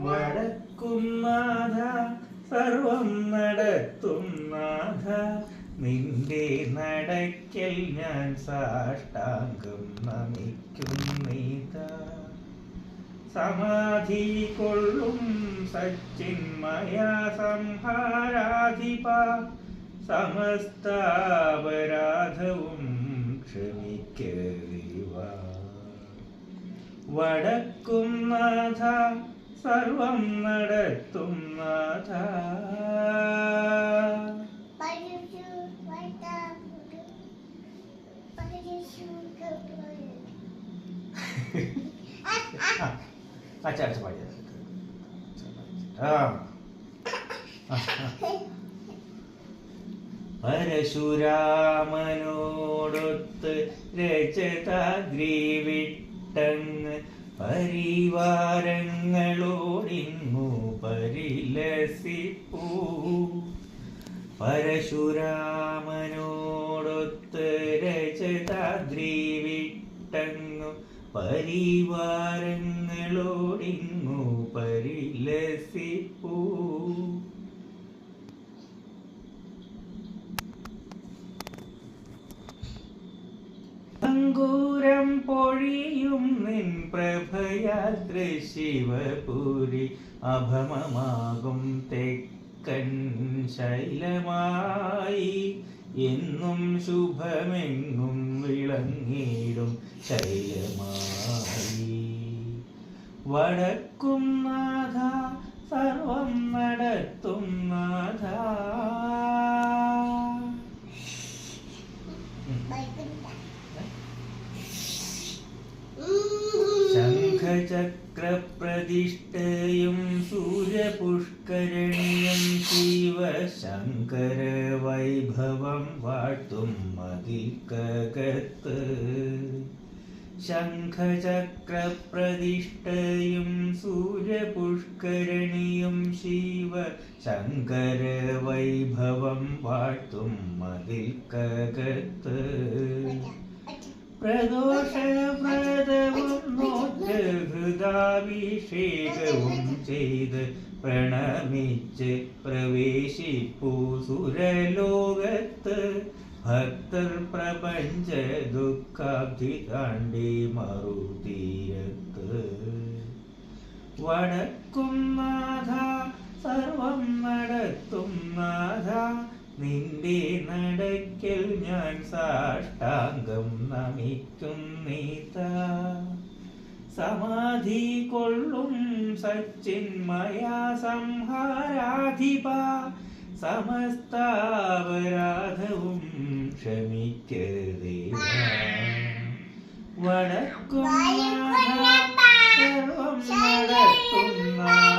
വടക്കും നാഥ സർവം നടത്തും നാഥ. നിന്റെ നടക്കൽ ഞാൻ സാഷ്ടാംഗം നമിക്കും നീത. സമാധി കൊള്ളും സച്ചിന്മയ സംഹാരാധിപ സമസ്താപരാധവും ക്ഷമിക്കുക വടക്കും നാഥ സർവം നടത്തും നാഥ അച്ഛാ അച്ഛ പാടിയത് പരശുരാമനോടൊത്ത് രചതാദ്രി വിട്ടങ്ങ് പരിവാരങ്ങളോടിങ്ങു പരിലസിപ്പൂ. പരശുരാമനോടൊത്ത് രചതാദ്രി വിട്ടങ്ങു പരിവാരങ്ങളോടിങ്ങു പരിലസിപ്പൂ. അങ്കൂരം പൊഴിയും നിൻ പ്രഭയാത്ര ശിവപുരി അഭമമാകും തെക്കൻ ശൈലമായി. എന്നും ശുഭമെങ്ങും വിളങ്ങിടും ശൈലമായി. വടക്കും നാഥ സർവം നടത്തും നാഥ. ശംഖചക്രപ്രതിഷ്ഠയും സൂര്യപുഷ്കരണിയും ശിവശങ്കര വൈഭവം വാഴ്ത്തും മതിക്കകത്ത് ശംഖചക്രപ്രതിഷ്ഠയും സൂര്യപുഷ്കരണിയും ശിവ ശങ്കര വൈഭവം വാഴ്ത്തും മതിൽക്കകത്ത്. ഹൃദാഭിഷേകവും ചെയ്ത് പ്രണമിച്ച് പ്രവേശിപ്പൂ സുരലോകത്ത്. ഭക്തർ പ്രപഞ്ച ദുഃഖാബ്ധി താണ്ടി മറുതീരത്ത്. വടക്കും നാഥ സർവം നടത്തും നാഥ നിന്റെ നടക്കൽ ഞാൻ സാഷ്ടാംഗം നമിക്കും നീത. സമാധി കൊള്ളും സച്ചിന്മയാ സംഹാരാധിപ. സമസ്താപരാധവും ക്ഷമിക്കരുതേ വടക്കും സർവം നടത്തുന്ന